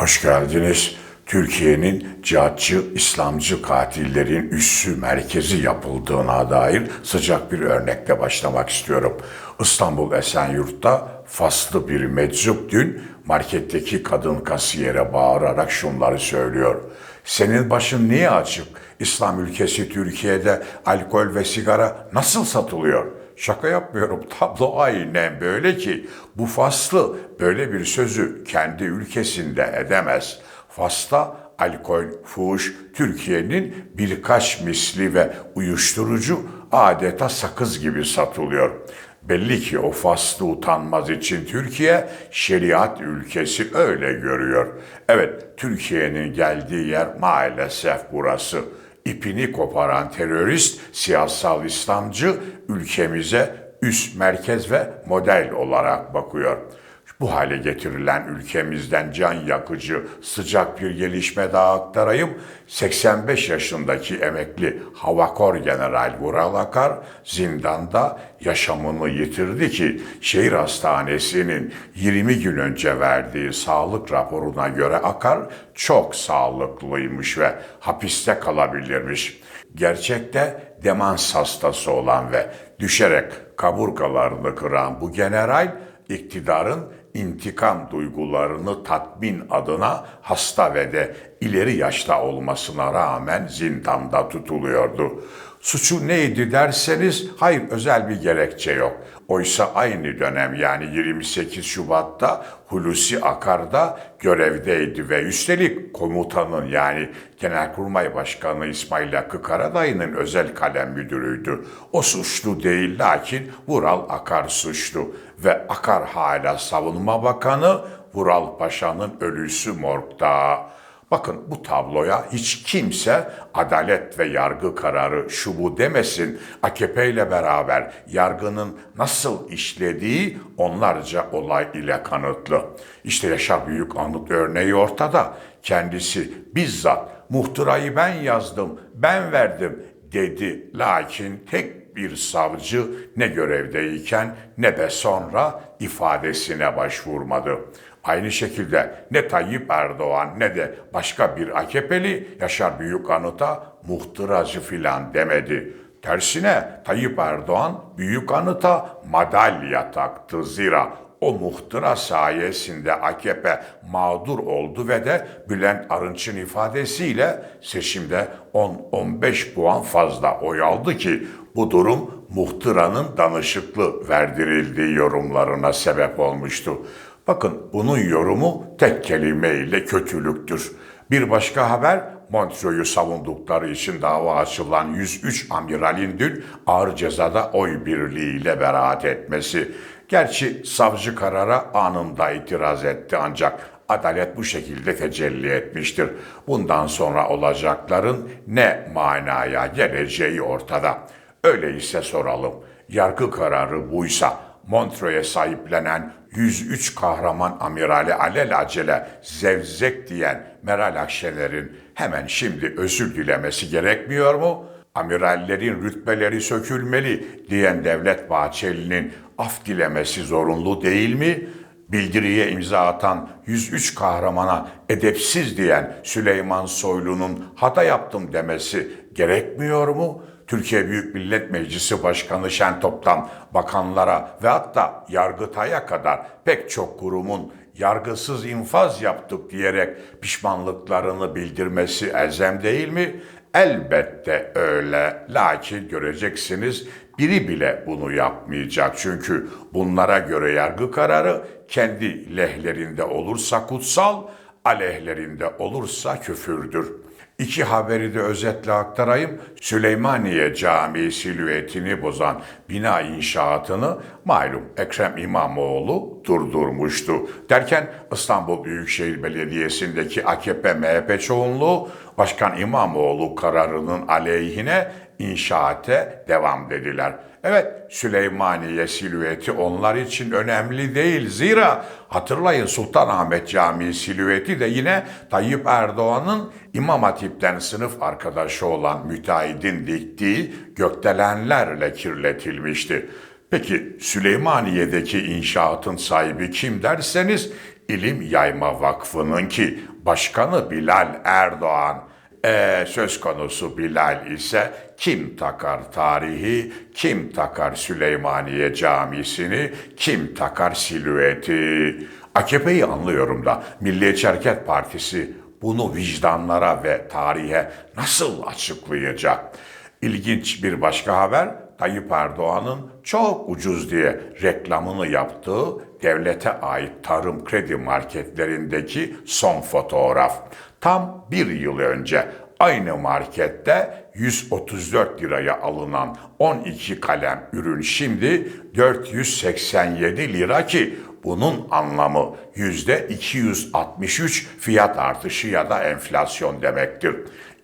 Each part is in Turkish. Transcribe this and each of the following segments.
Hoş geldiniz. Türkiye'nin cihatçı, İslamcı katillerin üssü merkezi yapıldığına dair sıcak bir örnekle başlamak istiyorum. İstanbul Esenyurt'ta faslı bir meczup dün marketteki kadın kasiyere bağırarak şunları söylüyor. Senin başın niye açık? İslam ülkesi Türkiye'de alkol ve sigara nasıl satılıyor? Şaka yapmıyorum. Tablo aynen böyle ki bu faslı böyle bir sözü kendi ülkesinde edemez. Fas'ta alkol, fuhuş Türkiye'nin birkaç misli ve uyuşturucu adeta sakız gibi satılıyor. Belli ki o faslı utanmaz için Türkiye şeriat ülkesi öyle görüyor. Evet, Türkiye'nin geldiği yer maalesef burası ipini koparan terörist, siyasal İslamcı ülkemize üst merkez ve model olarak bakıyor. Bu hale getirilen ülkemizden can yakıcı sıcak bir gelişme daha aktarayım. 85 yaşındaki emekli Havakor General Vural Akar zindanda yaşamını yitirdi ki şehir hastanesinin 20 gün önce verdiği sağlık raporuna göre Akar çok sağlıklıymış ve hapiste kalabilirmiş. Gerçekte demans hastası olan ve düşerek kaburgalarını kıran bu general iktidarın intikam duygularını tatmin adına hasta ve de ileri yaşta olmasına rağmen zindanda tutuluyordu. Suçu neydi derseniz hayır özel bir gerekçe yok. Oysa aynı dönem yani 28 Şubat'ta Hulusi Akar'da görevdeydi ve üstelik komutanın yani Genelkurmay Başkanı İsmail Hakkı Karadayı'nın özel kalem müdürüydü. O suçlu değil lakin Vural Akar suçlu ve Akar hala savunma bakanı Vural Paşa'nın ölüsü morgda. Bakın bu tabloya hiç kimse adalet ve yargı kararı şu bu demesin. AKP ile beraber yargının nasıl işlediği onlarca olay ile kanıtlı. İşte Yaşar Büyük Anıt örneği ortada. Kendisi bizzat muhtırayı ben yazdım, ben verdim dedi. Lakin tek bir savcı ne görevdeyken ne de sonra ifadesine başvurmadı. Aynı şekilde ne Tayyip Erdoğan ne de başka bir AKP'li Yaşar Büyükanıt'a muhtıracı filan demedi. Tersine Tayyip Erdoğan Büyükanıt'a madalya taktı zira o muhtıra sayesinde AKP mağdur oldu ve de Bülent Arınç'ın ifadesiyle seçimde 10-15 puan fazla oy aldı ki bu durum muhtıranın danışıklı verdirildiği yorumlarına sebep olmuştu. Bakın bunun yorumu tek kelimeyle kötülüktür. Bir başka haber Montreux'u savundukları için dava açılan 103 amiralin dün ağır cezada oy birliğiyle beraat etmesi. Gerçi savcı karara anında itiraz etti ancak adalet bu şekilde tecelli etmiştir. Bundan sonra olacakların ne manaya geleceği ortada. Öyleyse soralım. Yargı kararı buysa Montreux'e sahiplenen 103 kahraman amirali alelacele zevzek diyen Meral Akşener'in hemen şimdi özür dilemesi gerekmiyor mu? Amirallerin rütbeleri sökülmeli diyen Devlet Bahçeli'nin af dilemesi zorunlu değil mi? Bildiriye imza atan 103 kahramana edepsiz diyen Süleyman Soylu'nun hata yaptım demesi gerekmiyor mu? Türkiye Büyük Millet Meclisi Başkanı Şentop'tan bakanlara ve hatta Yargıtay'a kadar pek çok kurumun yargısız infaz yaptık diyerek pişmanlıklarını bildirmesi elzem değil mi? Elbette öyle. Lakin göreceksiniz biri bile bunu yapmayacak. Çünkü bunlara göre yargı kararı kendi lehlerinde olursa kutsal, aleyhlerinde olursa küfürdür. İki haberi de özetle aktarayım. Süleymaniye Camii silüetini bozan bina inşaatını malum Ekrem İmamoğlu durdurmuştu. Derken İstanbul Büyükşehir Belediyesi'ndeki AKP MHP çoğunluğu Başkan İmamoğlu kararının aleyhine inşaate devam dediler. Evet Süleymaniye silüeti onlar için önemli değil. Zira hatırlayın Sultanahmet Camii silüeti de yine Tayyip Erdoğan'ın İmam Hatip'ten sınıf arkadaşı olan müteahhidin diktiği gökdelenlerle kirletilmişti. Peki Süleymaniye'deki inşaatın sahibi kim derseniz İlim Yayma Vakfı'nın ki başkanı Bilal Erdoğan. E, söz konusu Bilal ise kim takar tarihi, kim takar Süleymaniye Camisi'ni, kim takar silüeti. AKP'yi anlıyorum da Milliyetçi Hareket Partisi bunu vicdanlara ve tarihe nasıl açıklayacak? İlginç bir başka haber, Tayyip Erdoğan'ın çok ucuz diye reklamını yaptığı devlete ait tarım kredi marketlerindeki son fotoğraf. Tam bir yıl önce aynı markette 134 liraya alınan 12 kalem ürün şimdi 487 lira ki bunun anlamı yüzde 263 fiyat artışı ya da enflasyon demektir.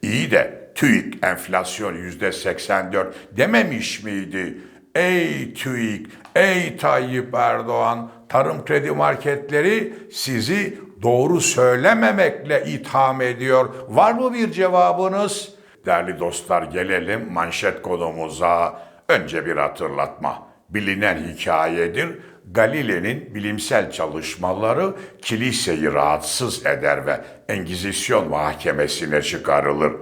İyi de TÜİK enflasyon yüzde 84 dememiş miydi? Ey TÜİK, ey Tayyip Erdoğan, tarım kredi marketleri sizi doğru söylememekle itham ediyor. Var mı bir cevabınız? Değerli dostlar gelelim manşet konumuza. Önce bir hatırlatma. Bilinen hikayedir. Galile'nin bilimsel çalışmaları kiliseyi rahatsız eder ve Engizisyon mahkemesine çıkarılır.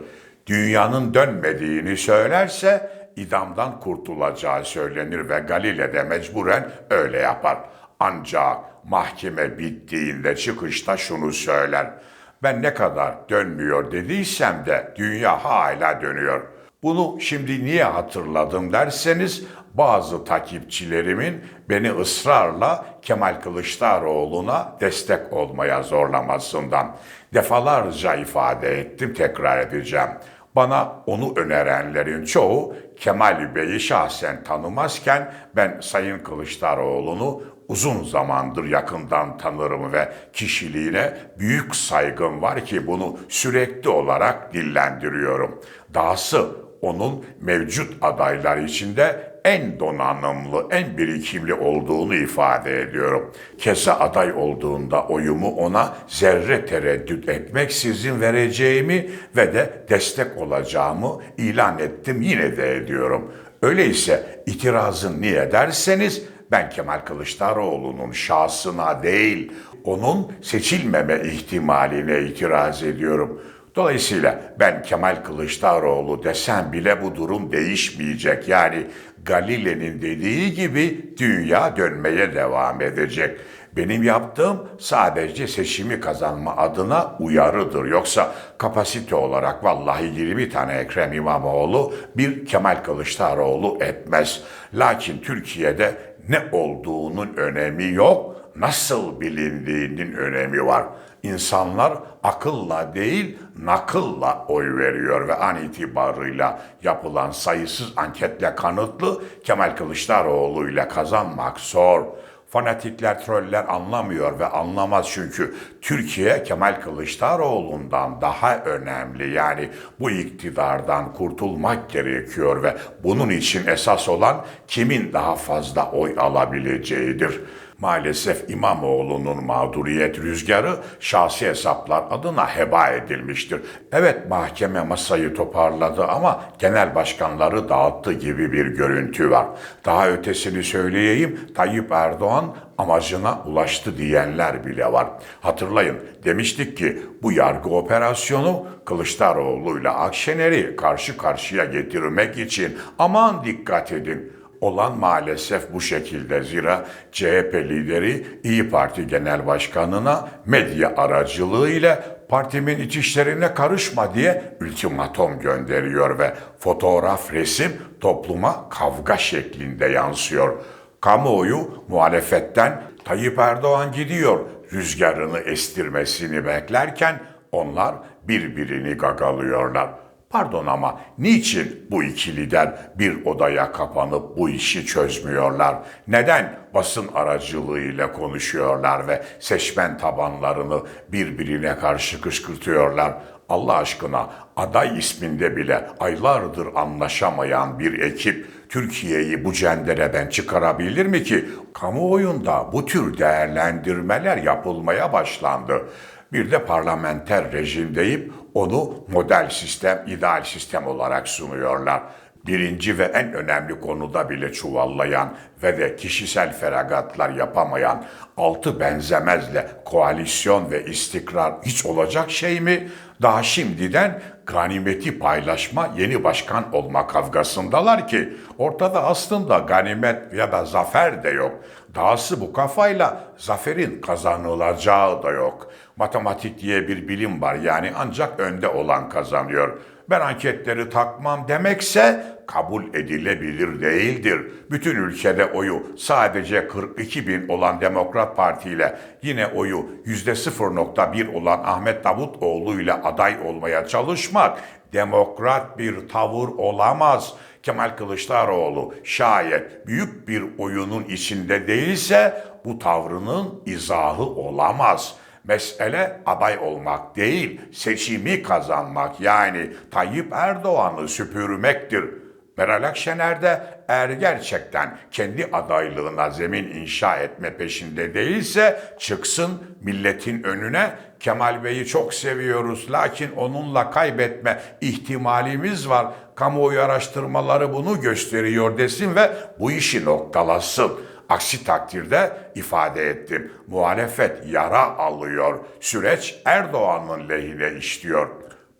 Dünyanın dönmediğini söylerse idamdan kurtulacağı söylenir ve Galile de mecburen öyle yapar. Ancak mahkeme bittiğinde çıkışta şunu söyler. Ben ne kadar dönmüyor dediysem de dünya hala dönüyor. Bunu şimdi niye hatırladım derseniz bazı takipçilerimin beni ısrarla Kemal Kılıçdaroğlu'na destek olmaya zorlamasından defalarca ifade ettim tekrar edeceğim. Bana onu önerenlerin çoğu Kemal Bey'i şahsen tanımazken ben Sayın Kılıçdaroğlu'nu uzun zamandır yakından tanırım ve kişiliğine büyük saygım var ki bunu sürekli olarak dillendiriyorum. Dahası onun mevcut adaylar içinde en donanımlı, en birikimli olduğunu ifade ediyorum. Keza aday olduğunda oyumu ona zerre tereddüt etmeksizin vereceğimi ve de destek olacağımı ilan ettim yine de ediyorum. Öyleyse itirazın niye derseniz ben Kemal Kılıçdaroğlu'nun şahsına değil, onun seçilmeme ihtimaline itiraz ediyorum. Dolayısıyla ben Kemal Kılıçdaroğlu desem bile bu durum değişmeyecek. Yani Galile'nin dediği gibi dünya dönmeye devam edecek. Benim yaptığım sadece seçimi kazanma adına uyarıdır. Yoksa kapasite olarak vallahi 20 tane Ekrem İmamoğlu bir Kemal Kılıçdaroğlu etmez. Lakin Türkiye'de ne olduğunun önemi yok, nasıl bilindiğinin önemi var. İnsanlar akılla değil nakılla oy veriyor ve an itibarıyla yapılan sayısız anketle kanıtlı Kemal Kılıçdaroğlu ile kazanmak zor. Fanatikler, troller anlamıyor ve anlamaz çünkü Türkiye Kemal Kılıçdaroğlu'ndan daha önemli. Yani bu iktidardan kurtulmak gerekiyor ve bunun için esas olan kimin daha fazla oy alabileceğidir. Maalesef İmamoğlu'nun mağduriyet rüzgarı şahsi hesaplar adına heba edilmiştir. Evet mahkeme masayı toparladı ama genel başkanları dağıttı gibi bir görüntü var. Daha ötesini söyleyeyim Tayyip Erdoğan amacına ulaştı diyenler bile var. Hatırlayın demiştik ki bu yargı operasyonu Kılıçdaroğlu ile Akşener'i karşı karşıya getirmek için aman dikkat edin olan maalesef bu şekilde. Zira CHP lideri İyi Parti Genel Başkanı'na medya aracılığıyla partimin iç işlerine karışma diye ultimatom gönderiyor ve fotoğraf resim topluma kavga şeklinde yansıyor. Kamuoyu muhalefetten Tayyip Erdoğan gidiyor rüzgarını estirmesini beklerken onlar birbirini gagalıyorlar. Pardon ama niçin bu iki lider bir odaya kapanıp bu işi çözmüyorlar? Neden basın aracılığıyla konuşuyorlar ve seçmen tabanlarını birbirine karşı kışkırtıyorlar? Allah aşkına aday isminde bile aylardır anlaşamayan bir ekip Türkiye'yi bu cendereden çıkarabilir mi ki? Kamuoyunda bu tür değerlendirmeler yapılmaya başlandı. Bir de parlamenter rejim deyip onu model sistem, ideal sistem olarak sunuyorlar. birinci ve en önemli konuda bile çuvallayan ve de kişisel feragatlar yapamayan altı benzemezle koalisyon ve istikrar hiç olacak şey mi? Daha şimdiden ganimeti paylaşma yeni başkan olma kavgasındalar ki ortada aslında ganimet ya da zafer de yok. Dahası bu kafayla zaferin kazanılacağı da yok. Matematik diye bir bilim var yani ancak önde olan kazanıyor. Ben anketleri takmam demekse kabul edilebilir değildir. Bütün ülkede oyu sadece 42 bin olan Demokrat Parti ile yine oyu %0.1 olan Ahmet Davutoğlu ile aday olmaya çalışmak demokrat bir tavır olamaz. Kemal Kılıçdaroğlu şayet büyük bir oyunun içinde değilse bu tavrının izahı olamaz. Mesele aday olmak değil, seçimi kazanmak yani Tayyip Erdoğan'ı süpürmektir. Meral Akşener de eğer gerçekten kendi adaylığına zemin inşa etme peşinde değilse çıksın milletin önüne Kemal Bey'i çok seviyoruz lakin onunla kaybetme ihtimalimiz var. Kamuoyu araştırmaları bunu gösteriyor desin ve bu işi noktalasın. Aksi takdirde ifade ettim. Muhalefet yara alıyor. Süreç Erdoğan'ın lehine işliyor.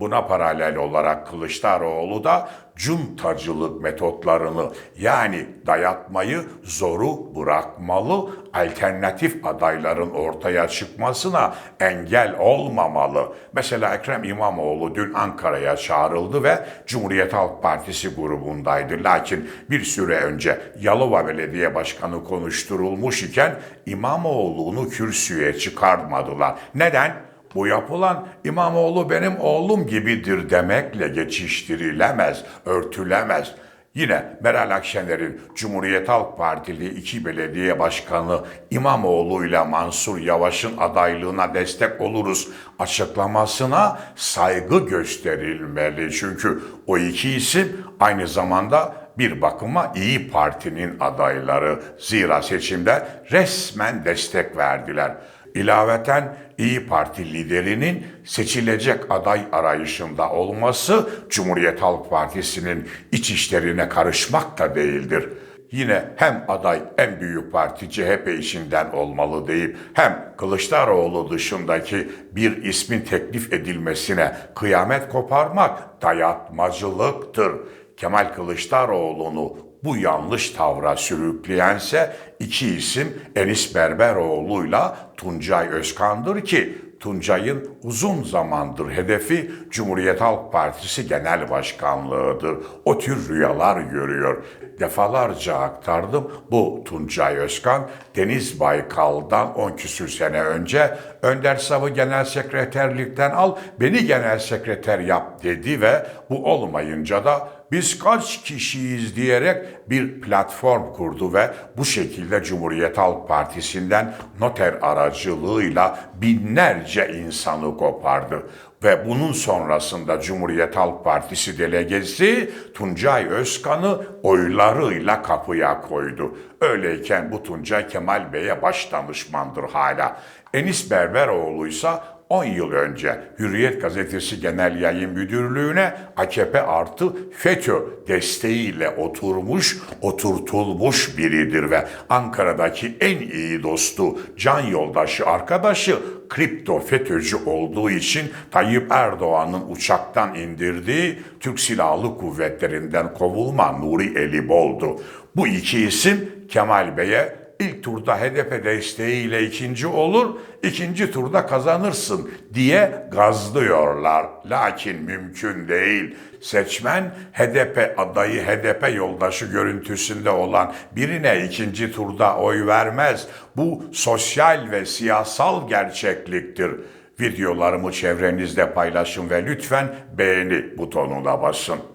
Buna paralel olarak Kılıçdaroğlu da cuntacılık metotlarını yani dayatmayı zoru bırakmalı, alternatif adayların ortaya çıkmasına engel olmamalı. Mesela Ekrem İmamoğlu dün Ankara'ya çağrıldı ve Cumhuriyet Halk Partisi grubundaydı. Lakin bir süre önce Yalova Belediye Başkanı konuşturulmuş iken İmamoğlu'nu kürsüye çıkarmadılar. Neden? Bu yapılan İmamoğlu benim oğlum gibidir demekle geçiştirilemez, örtülemez. Yine Meral Akşener'in Cumhuriyet Halk Partili iki belediye başkanı İmamoğlu ile Mansur Yavaş'ın adaylığına destek oluruz açıklamasına saygı gösterilmeli. Çünkü o iki isim aynı zamanda bir bakıma İyi Parti'nin adayları. Zira seçimde resmen destek verdiler. İlaveten İyi Parti liderinin seçilecek aday arayışında olması Cumhuriyet Halk Partisi'nin iç işlerine karışmak da değildir. Yine hem aday en büyük parti CHP içinden olmalı deyip hem Kılıçdaroğlu dışındaki bir ismin teklif edilmesine kıyamet koparmak dayatmacılıktır. Kemal Kılıçdaroğlu'nu bu yanlış tavra sürükleyense iki isim Enis Berberoğlu'yla Tuncay Özkan'dır ki Tuncay'ın uzun zamandır hedefi Cumhuriyet Halk Partisi Genel Başkanlığı'dır. O tür rüyalar görüyor. Defalarca aktardım bu Tuncay Özkan Deniz Baykal'dan 10 küsür sene önce Önder Sav'ı genel sekreterlikten al beni genel sekreter yap dedi ve bu olmayınca da biz kaç kişiyiz diyerek bir platform kurdu ve bu şekilde Cumhuriyet Halk Partisi'nden noter aracılığıyla binlerce insanı kopardı. Ve bunun sonrasında Cumhuriyet Halk Partisi delegesi Tuncay Özkan'ı oylarıyla kapıya koydu. Öyleyken bu Tuncay Kemal Bey'e baş danışmandır hala. Enis Berberoğlu ise 10 yıl önce Hürriyet Gazetesi Genel Yayın Müdürlüğü'ne AKP artı FETÖ desteğiyle oturmuş, oturtulmuş biridir ve Ankara'daki en iyi dostu, can yoldaşı, arkadaşı kripto FETÖ'cü olduğu için Tayyip Erdoğan'ın uçaktan indirdiği Türk Silahlı Kuvvetlerinden kovulma Nuri Elibol'du. Bu iki isim Kemal Bey'e ilk turda HDP desteğiyle ikinci olur, ikinci turda kazanırsın diye gazlıyorlar. Lakin mümkün değil. Seçmen HDP adayı, HDP yoldaşı görüntüsünde olan birine ikinci turda oy vermez. Bu sosyal ve siyasal gerçekliktir. Videolarımı çevrenizde paylaşın ve lütfen beğeni butonuna basın.